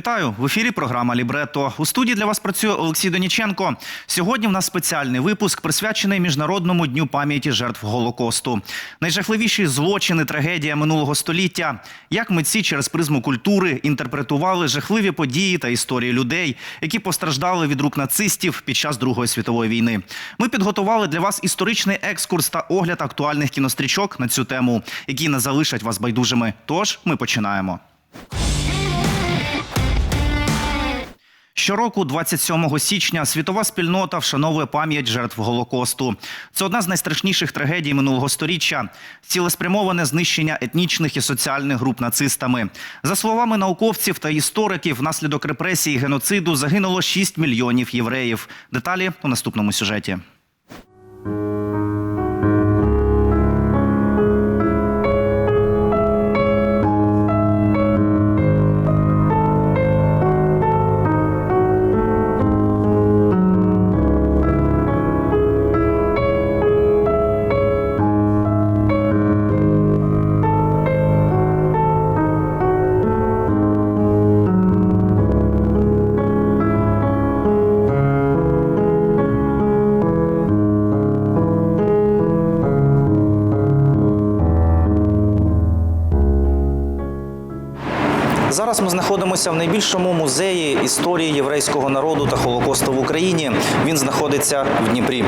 Вітаю в ефірі. Програма Лібрето. У студії для вас працює Олексій Доніченко. Сьогодні в нас спеціальний випуск присвячений міжнародному дню пам'яті жертв Голокосту. Найжахливіші злочини, трагедія минулого століття. Як митці через призму культури інтерпретували жахливі події та історії людей, які постраждали від рук нацистів під час Другої світової війни. Ми підготували для вас історичний екскурс та огляд актуальних кінострічок на цю тему, які не залишать вас байдужими. Тож ми починаємо. Щороку, 27 січня, світова спільнота вшановує пам'ять жертв Голокосту. Це одна з найстрашніших трагедій минулого сторіччя цілеспрямоване знищення етнічних і соціальних груп нацистами. За словами науковців та істориків, внаслідок репресії і геноциду загинуло 6 мільйонів євреїв. Деталі у наступному сюжеті. Ми знаходимося в найбільшому музеї історії єврейського народу та Холокосту в Україні. Він знаходиться в Дніпрі.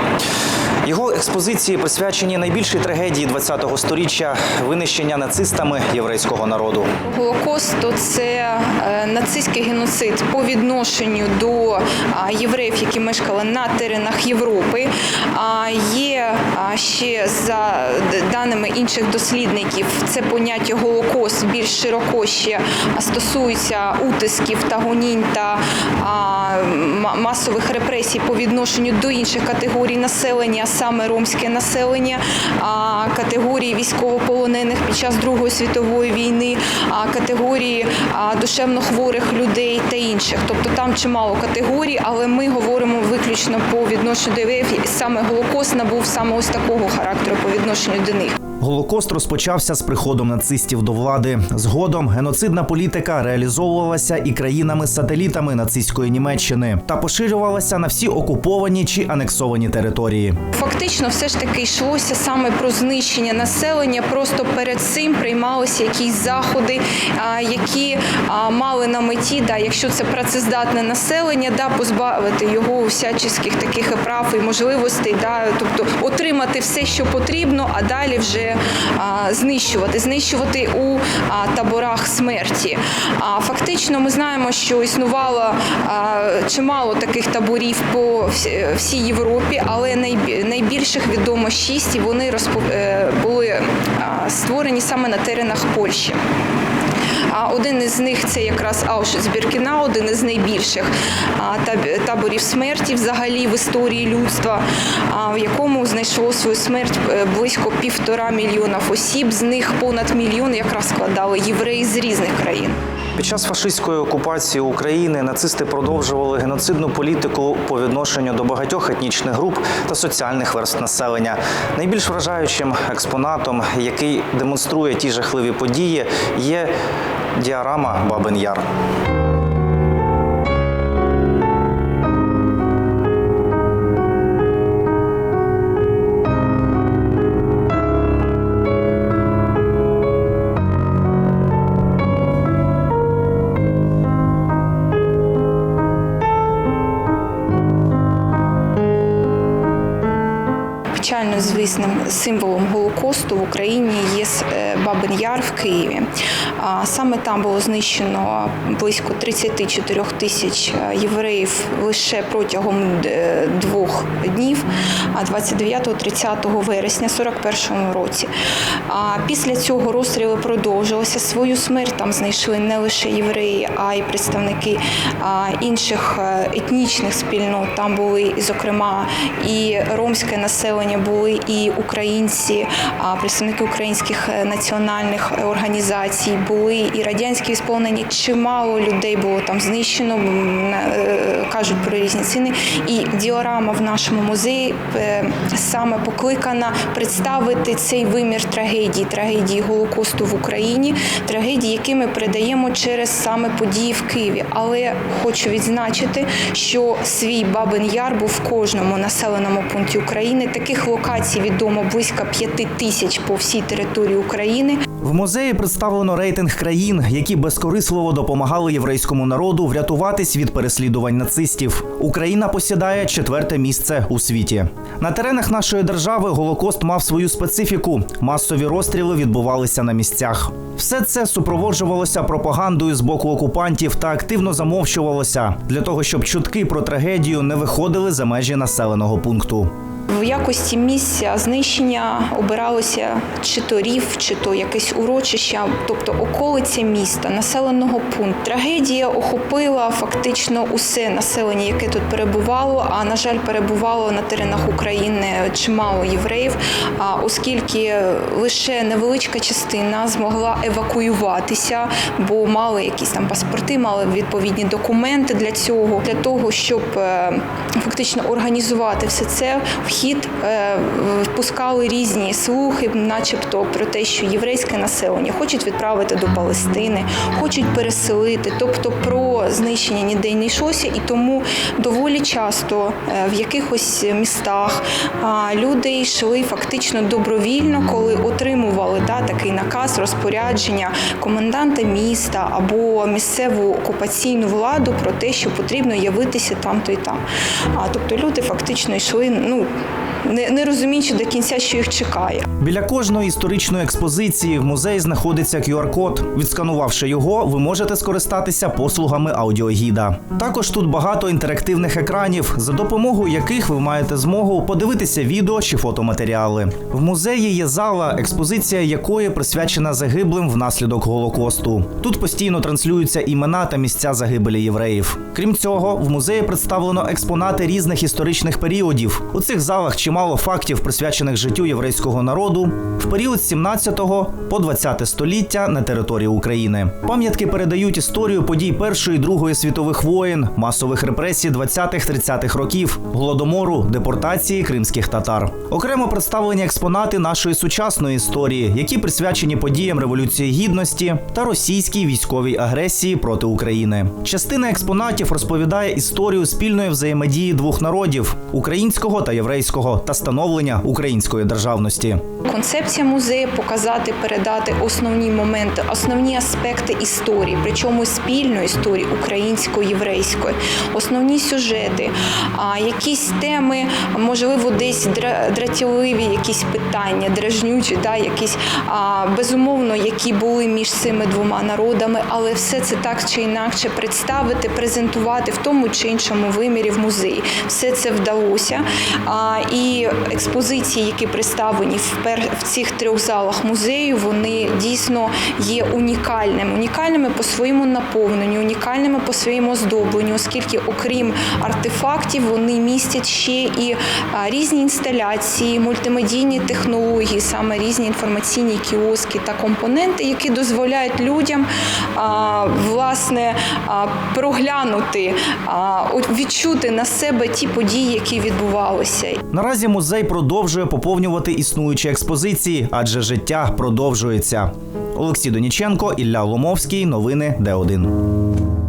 Його експозиції присвячені найбільшій трагедії ХХ століття винищення нацистами єврейського народу. Голокост це е, нацистський геноцид по відношенню до євреїв, які мешкали на теренах Європи. Є ще за даними інших дослідників, це поняття Голокост більш широко ще стосується утисків та гонінь та масових репресій по відношенню до інших категорій населення, саме ромське населення, категорії військовополонених під час Другої світової війни, категорії душевно хворих людей та інших. Тобто там чимало категорій, але ми говоримо виключно по відношенню до євреїв. Саме Голокост набув саме ось такого характеру по відношенню до них. Голокост розпочався з приходом нацистів до влади. Згодом геноцидна політика реалізовувалася і країнами-сателітами нацистської Німеччини та поширювалася на всі окуповані чи анексовані території. Фактично, все ж таки йшлося саме про знищення населення. Просто перед цим приймалися якісь заходи, які мали на меті, да, якщо це працездатне населення, да, позбавити його всяческих таких прав і можливостей, да, тобто отримати все, що потрібно, а далі вже а, знищувати, знищувати у таборах смерті. А фактично, ми знаємо, що існувало чимало таких таборів по всій Європі, але найбільших відомо шість, і вони е, були створені саме на теренах Польщі. А один із них це якраз Аушвіц-Біркінау, один із найбільших таборів смерті взагалі в історії людства, в якому знайшло свою смерть е, близько півтора мільйонів осіб. З них понад мільйон якраз складали євреї з різних країн. Під час фашистської окупації України нацисти продовжували геноцидну політику по відношенню до багатьох етнічних груп та соціальних верств населення. Найбільш вражаючим експонатом, який демонструє ті жахливі події, є діарама Бабин Яр. Звісним символом Голокосту в Україні є е, Бабин Яр в Києві. Саме там було знищено близько 34 тисяч е, євреїв лише протягом е, двох днів, а 29-30 вересня 41 році. Після цього розстріли продовжилися. Свою смерть там знайшли не лише євреї, а й представники інших етнічних спільнот. Там були, зокрема, і ромське населення, були і українці, представники українських е, національних е, організацій, були і радянські сповнені. Чимало людей було там знищено. е, Кажуть про різні ціни. І діорама в нашому музеї саме покликана представити цей вимір трагедії, трагедії Голокосту в Україні, трагедії, які ми передаємо через саме події в Києві. Але хочу відзначити, що свій Бабин Яр був в кожному населеному пункті України. Таких локацій відомо близько п'яти тисяч по всій території України. В музеї представлено рейтинг країн, які безкорисливо допомагали єврейському народу врятуватись від переслідувань нацистів. Україна посідає четверте місце у світі. На теренах нашої держави Голокост мав свою специфіку. Масові розстріли відбувалися на місцях. Все це супроводжувалося пропагандою з боку окупантів та активно замовчувалося для того, щоб чутки про трагедію не виходили за межі населеного пункту. В якості місця знищення обиралося чи то рів, чи то якесь урочище, тобто околиця міста, населеного пункту. Трагедія охопила фактично усе населення, яке тут перебувало. А на жаль, перебувало на теренах України чимало євреїв, а оскільки лише невеличка частина змогла евакуюватися, бо мали якісь там паспорти, мали відповідні документи для цього, для того, щоб е, фактично організувати все це. Вхід е, впускали різні слухи, начебто про те, що єврейське населення хочуть відправити до Палестини, хочуть переселити, тобто про знищення ніде й не йшлося, і тому доволі часто е, в якихось містах люди йшли фактично добровільно, коли отримували да, такий наказ, розпорядження коменданта міста або місцеву окупаційну владу про те, що потрібно явитися там-то і там. А тобто люди фактично йшли, ну не, не розуміючи до кінця, що їх чекає. Біля кожної історичної експозиції в музеї знаходиться QR-код. Відсканувавши його, ви можете скористатися послугами аудіогіда. Також тут багато інтерактивних екранів, за допомогою яких ви маєте змогу подивитися відео чи фотоматеріали. В музеї є зала, експозиція якої присвячена загиблим внаслідок голокосту. Тут постійно транслюються імена та місця загибелі євреїв. Крім цього, в музеї представлено експонати різних історичних періодів. У цих залах чимало фактів, присвячених життю єврейського народу в період з 17 по 20 століття на території України. Пам'ятки передають історію подій Першої і Другої світових воєн, масових репресій 20-30-х років, голодомору, депортації кримських татар. Окремо представлені експонати нашої сучасної історії, які присвячені подіям Революції Гідності та російській військовій агресії проти України. Частина експонатів розповідає історію спільної взаємодії двох народів українського та єврейського та становлення української державності. Концепція музею показати, передати основні моменти, основні аспекти історії, причому спільної історії української, єврейської, основні сюжети, якісь теми, можливо, десь дратівливі, якісь питання, дражнючі, да, якісь безумовно, які були між цими двома народами, але все це так чи інакше представити, презентувати в тому чи іншому вимірі в музеї. Все це вдалося. А, експозиції, які представлені в цих трьох залах музею, вони дійсно є унікальними. Унікальними по своєму наповненню, унікальними по своєму оздобленню, оскільки, окрім артефактів, вони містять ще і різні інсталяції, мультимедійні технології, саме різні інформаційні кіоски та компоненти, які дозволяють людям власне проглянути, відчути на себе ті події, які відбувалися. Наразі музей продовжує поповнювати існуючі експозиції, адже життя продовжується. Олексій Доніченко, Ілля Ломовський. Новини Д1.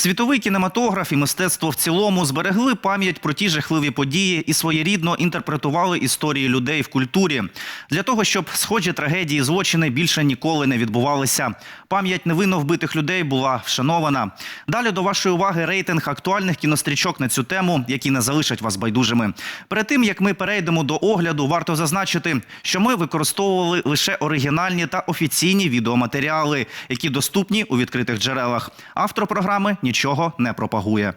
Світовий кінематограф і мистецтво в цілому зберегли пам'ять про ті жахливі події і своєрідно інтерпретували історії людей в культурі для того, щоб схожі трагедії злочини більше ніколи не відбувалися. Пам'ять невинно вбитих людей була вшанована. Далі до вашої уваги рейтинг актуальних кінострічок на цю тему, які не залишать вас байдужими. Перед тим як ми перейдемо до огляду, варто зазначити, що ми використовували лише оригінальні та офіційні відеоматеріали, які доступні у відкритих джерелах. Автор програми нічого не пропагує.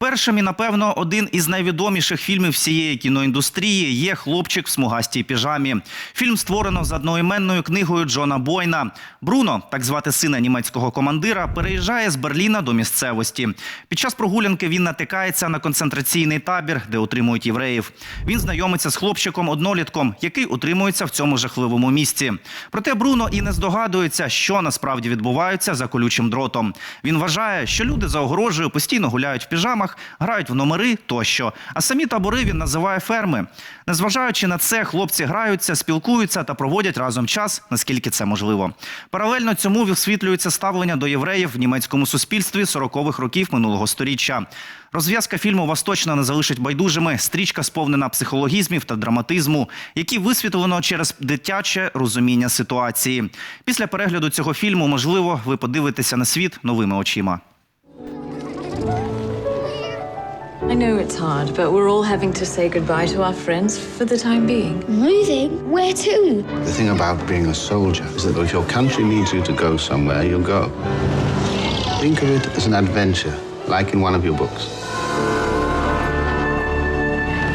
Першим і напевно один із найвідоміших фільмів всієї кіноіндустрії є Хлопчик в смугастій піжамі. Фільм створено за одноіменною книгою Джона Бойна. Бруно, так звати сина німецького командира, переїжджає з Берліна до місцевості. Під час прогулянки він натикається на концентраційний табір, де утримують євреїв. Він знайомиться з хлопчиком однолітком, який утримується в цьому жахливому місці. Проте Бруно і не здогадується, що насправді відбувається за колючим дротом. Він вважає, що люди за огорожею постійно гуляють в піжамах, грають в номери тощо. А самі табори він називає ферми. Незважаючи на це, хлопці граються, спілкуються та проводять разом час, наскільки це можливо. Паралельно цьому висвітлюється ставлення до євреїв в німецькому суспільстві 40-х років минулого сторіччя. Розв'язка фільму вас точно не залишить байдужими. Стрічка сповнена психологізмів та драматизму, які висвітлено через дитяче розуміння ситуації. Після перегляду цього фільму, можливо, ви подивитеся на світ новими очима. Know it's hard, but we're all having to say goodbye to our friends for the time being. Moving? Where to? The thing about being a soldier is that if your country needs you to go somewhere, you'll go. Think of it as an adventure, like in one of your books.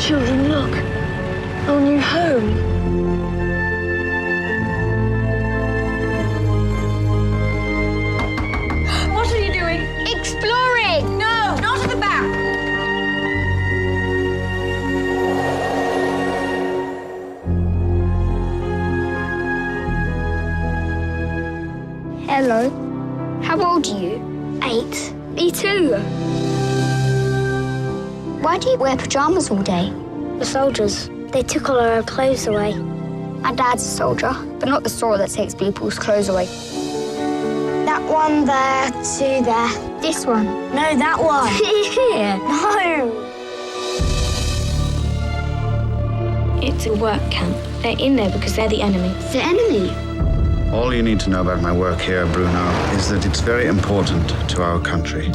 Children, look. Our new home. Hello. How old are you? Eight. Me too. Why do you wear pajamas all day? The soldiers. They took all our clothes away. My dad's a soldier, but not the sort that takes people's clothes away. That one there, two there. This one? No, that one. Here. No. It's a work camp. They're in there because they're the enemy. The enemy? All you need to know about my work here, Bruno, is that it's very important to our country.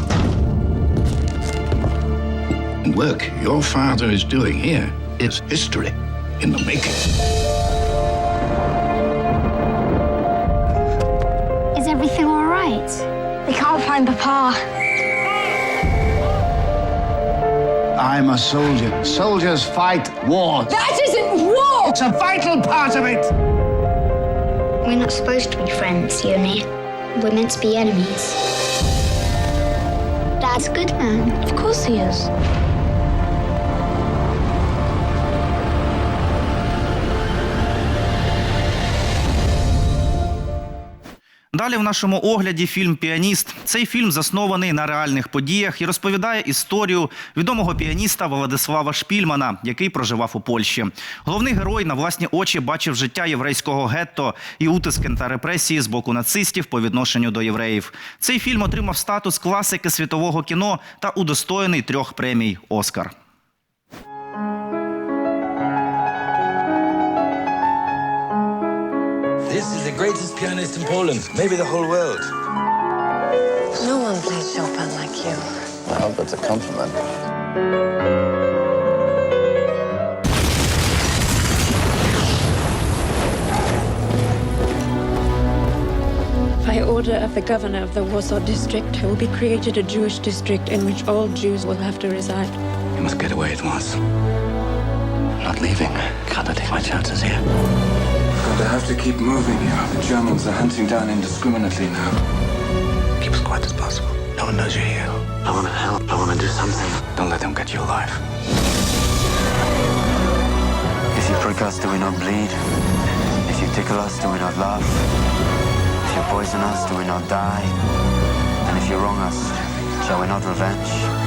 work your father is doing here is history in the making. Is everything all right? We can't find Papa. I'm a soldier. Soldiers fight wars. That isn't war! It's a vital part of it. We're not supposed to be friends, me. We're meant to be enemies. Dad's a good man. Of course he is. Далі в нашому огляді фільм Піаніст. Цей фільм заснований на реальних подіях і розповідає історію відомого піаніста Владислава Шпільмана, який проживав у Польщі. Головний герой на власні очі бачив життя єврейського гетто і утиски та репресії з боку нацистів по відношенню до євреїв. Цей фільм отримав статус класики світового кіно та удостоєний трьох премій Оскар. This is the greatest pianist in Poland, maybe the whole world. No one plays Chopin like you. Well, that's a compliment. By order of the governor of the Warsaw district, there will be created a Jewish district in which all Jews will have to reside. You must get away at once. I'm not leaving. Can't I take my chances here? But I have to keep moving here. The Germans are hunting down indiscriminately now. Keep as quiet as possible. No one knows you're here. I want to help. I want to do something. Don't let them get you alive. If you prick us, do we not bleed? If you tickle us, do we not laugh? If you poison us, do we not die? And if you wrong us, shall we not revenge?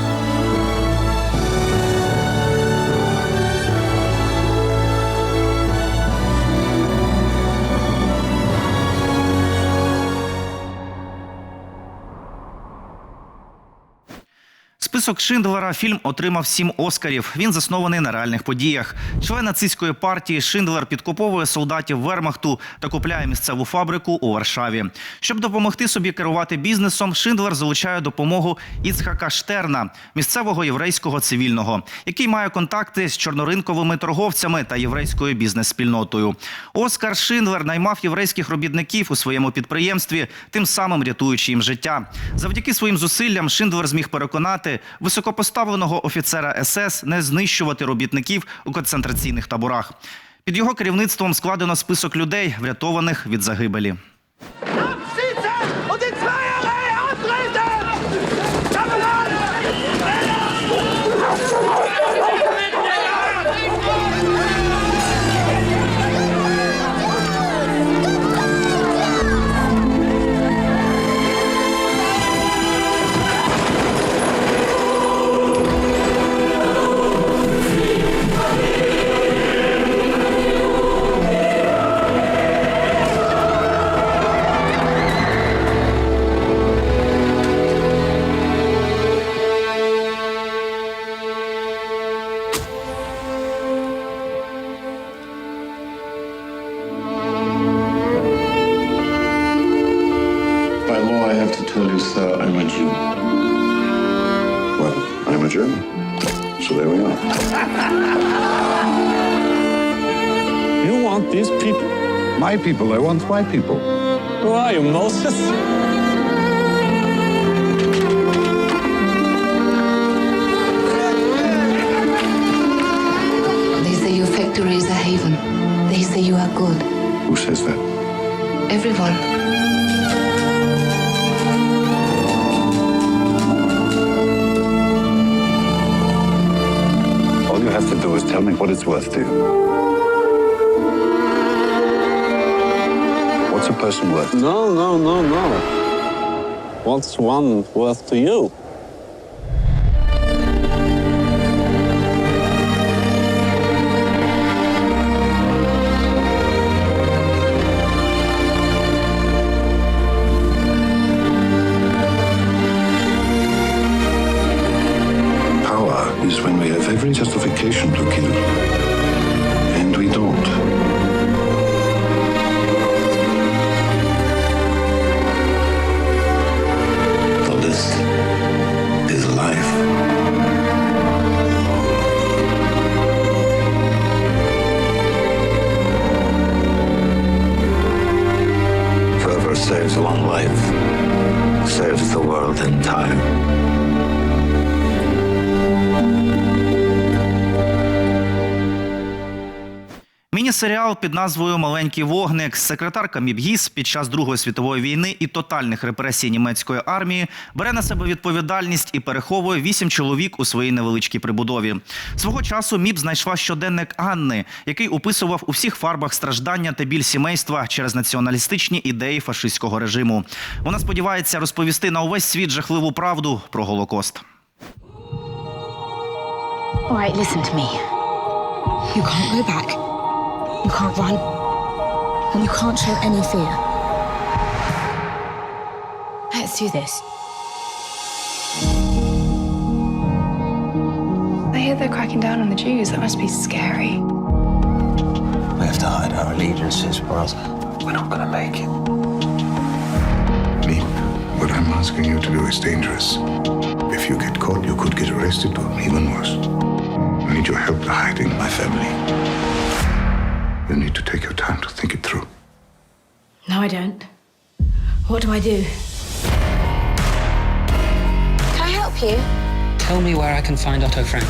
Список Шиндлера фільм отримав сім оскарів. Він заснований на реальних подіях. Член нацистської партії Шиндлер підкуповує солдатів Вермахту та купляє місцеву фабрику у Варшаві. Щоб допомогти собі керувати бізнесом, Шиндлер залучає допомогу Іцхака Штерна, місцевого єврейського цивільного, який має контакти з чорноринковими торговцями та єврейською бізнес-спільнотою. Оскар Шиндлер наймав єврейських робітників у своєму підприємстві, тим самим рятуючи їм життя. Завдяки своїм зусиллям Шиндлер зміг переконати високопоставленого офіцера СС не знищувати робітників у концентраційних таборах. Під його керівництвом складено список людей, врятованих від загибелі. Want these people? My people, I want my people. Who are you, Moses? They say your factory is a haven. They say you are good. Who says that? Everyone. All you have to do is tell me what it's worth to you. Person worth? No, no, no, no. What's one worth to you? Міні-серіал під назвою Маленький вогник. Секретарка Мібгіс під час Другої світової війни і тотальних репресій німецької армії бере на себе відповідальність і переховує вісім чоловік у своїй невеличкій прибудові. Свого часу Міб знайшла щоденник Анни, який описував у всіх фарбах страждання та біль сімейства через націоналістичні ідеї фашистського режиму. Вона сподівається розповісти на увесь світ жахливу правду про Голокост. All right, listen to me. You can't go back. You can't run. And you can't show any fear. Let's do this. I hear they're cracking down on the Jews. That must be scary. We have to hide our allegiances, or else we're not gonna make it. Lee, what I'm asking you to do is dangerous. If you get caught, you could get arrested or even worse. I need your help hiding my family. You need to take your time to think it through. No, I don't. What do I do? Can I help you? Tell me where I can find Otto Frank.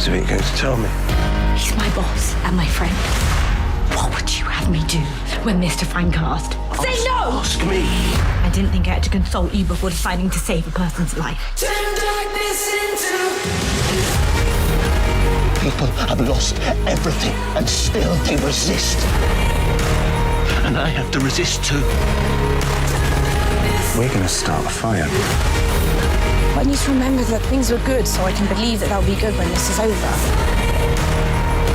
So what are you going to tell me? He's my boss and my friend. What would you have me do when Mr. Frank asked? Say no! Ask me. I didn't think I had to consult you before deciding to save a person's life. People have lost everything, and still they resist. And I have to resist too. We're gonna start a fire. I need to remember that things were good so I can believe that they'll be good when this is over.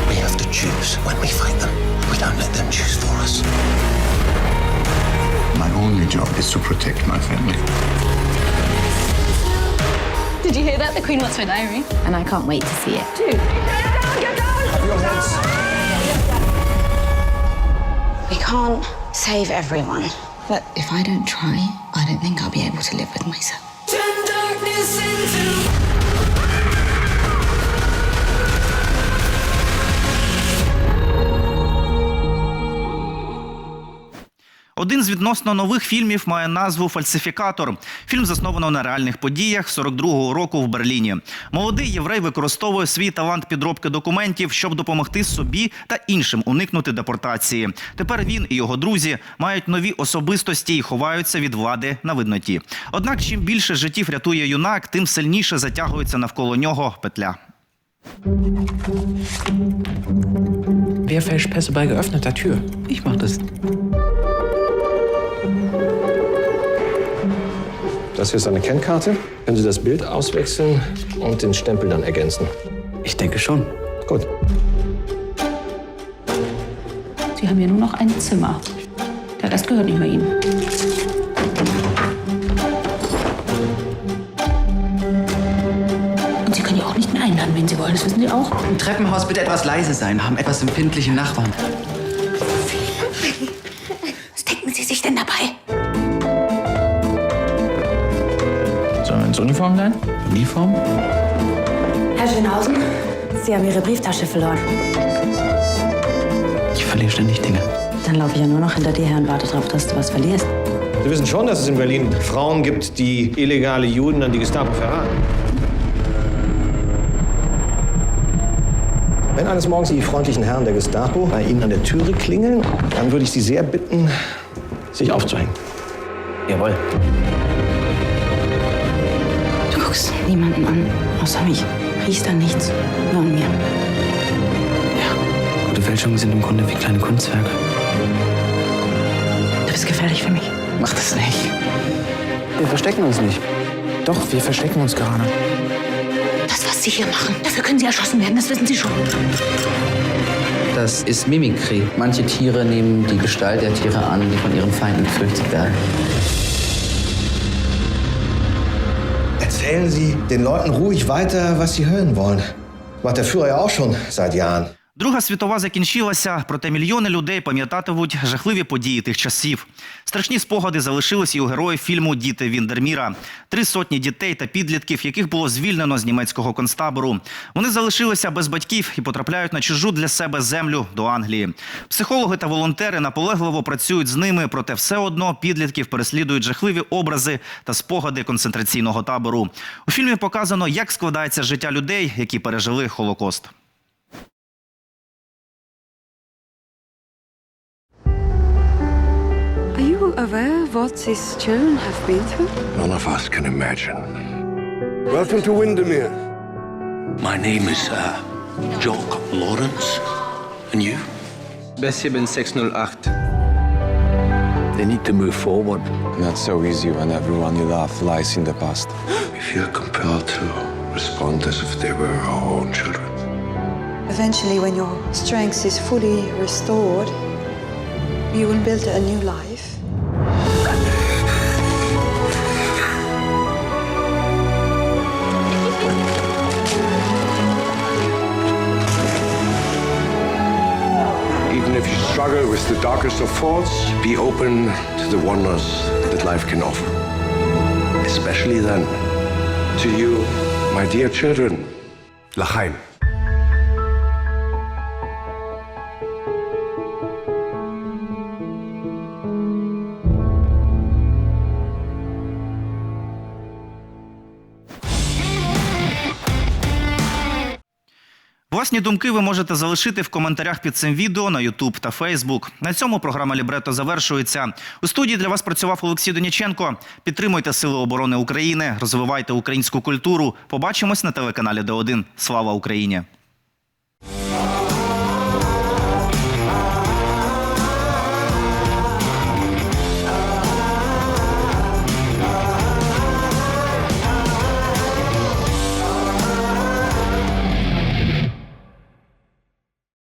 We have to choose when we fight them. We don't let them choose for us. My only job is to protect my family. Did you hear that? The Queen wants my diary. And I can't wait to see it. We can't save everyone. But if I don't try, I don't think I'll be able to live with myself. Один з відносно нових фільмів має назву Фальсифікатор. Фільм засновано на реальних подіях 42-го року в Берліні. Молодий єврей використовує свій талант підробки документів, щоб допомогти собі та іншим уникнути депортації. Тепер він і його друзі мають нові особистості і ховаються від влади на видноті. Однак, чим більше життів рятує юнак, тим сильніше затягується навколо нього петля. Wer fälscht Pässe bei geöffneter Tür? Ich mach das. Das hier ist eine Kennkarte. Können Sie das Bild auswechseln und den Stempel dann ergänzen? Ich denke schon. Gut. Sie haben ja nur noch ein Zimmer. Der Rest gehört nicht mehr Ihnen. Wenn Sie wollen. Das wissen Sie auch. Im Treppenhaus bitte etwas leise sein. Haben etwas empfindliche Nachbarn. Was denken Sie sich denn dabei? Sollen wir ins Uniform sein? Uniform? Herr Schönhausen, Sie haben Ihre Brieftasche verloren. Ich verliere ständig Dinge. Dann laufe ich ja nur noch hinter dir her und warte darauf, dass du was verlierst. Sie wissen schon, dass es in Berlin Frauen gibt, die illegale Juden an die Gestapo verraten. Wenn eines Morgens die freundlichen Herren der Gestapo bei Ihnen an der Türe klingeln, dann würde ich Sie sehr bitten, sich aufzuhängen. Jawohl. Du guckst niemanden an, außer mich. Riechst an nichts, nur an mir. Ja, gute Fälschungen sind im Grunde wie kleine Kunstwerke. Du bist gefährlich für mich. Mach das nicht. Wir verstecken uns nicht. Doch, wir verstecken uns gerade. Was Sie hier machen, dafür können Sie erschossen werden, das wissen Sie schon. Das ist Mimikry. Manche Tiere nehmen die Gestalt der Tiere an, die von ihren Feinden gefürchtet werden. Erzählen Sie den Leuten ruhig weiter, was sie hören wollen. Macht der Führer ja auch schon seit Jahren. Друга світова закінчилася, проте мільйони людей пам'ятатимуть жахливі події тих часів. Страшні спогади залишились і у героїв фільму Діти Віндерміра. Три сотні дітей та підлітків, яких було звільнено з німецького концтабору. Вони залишилися без батьків і потрапляють на чужу для себе землю до Англії. Психологи та волонтери наполегливо працюють з ними, проте все одно підлітків переслідують жахливі образи та спогади концентраційного табору. У фільмі показано, як складається життя людей, які пережили Холокост. Are aware what these children have been through? None of us can imagine. Welcome to Windermere. My name is uh, Jock Lawrence. And you? Bessie 608. They need to move forward. Not so easy when everyone you love lies in the past. We feel compelled to respond as if they were our own children. Eventually, when your strength is fully restored, you will build a new life. Struggle with the darkest of faults, be open to the wonders that life can offer. Especially then, to you, my dear children, Lachaim. Власні думки ви можете залишити в коментарях під цим відео на YouTube та Facebook. На цьому програма Лібрето завершується. У студії для вас працював Олексій Доніченко. Підтримуйте Сили оборони України, розвивайте українську культуру. Побачимось на телеканалі Д1. Слава Україні!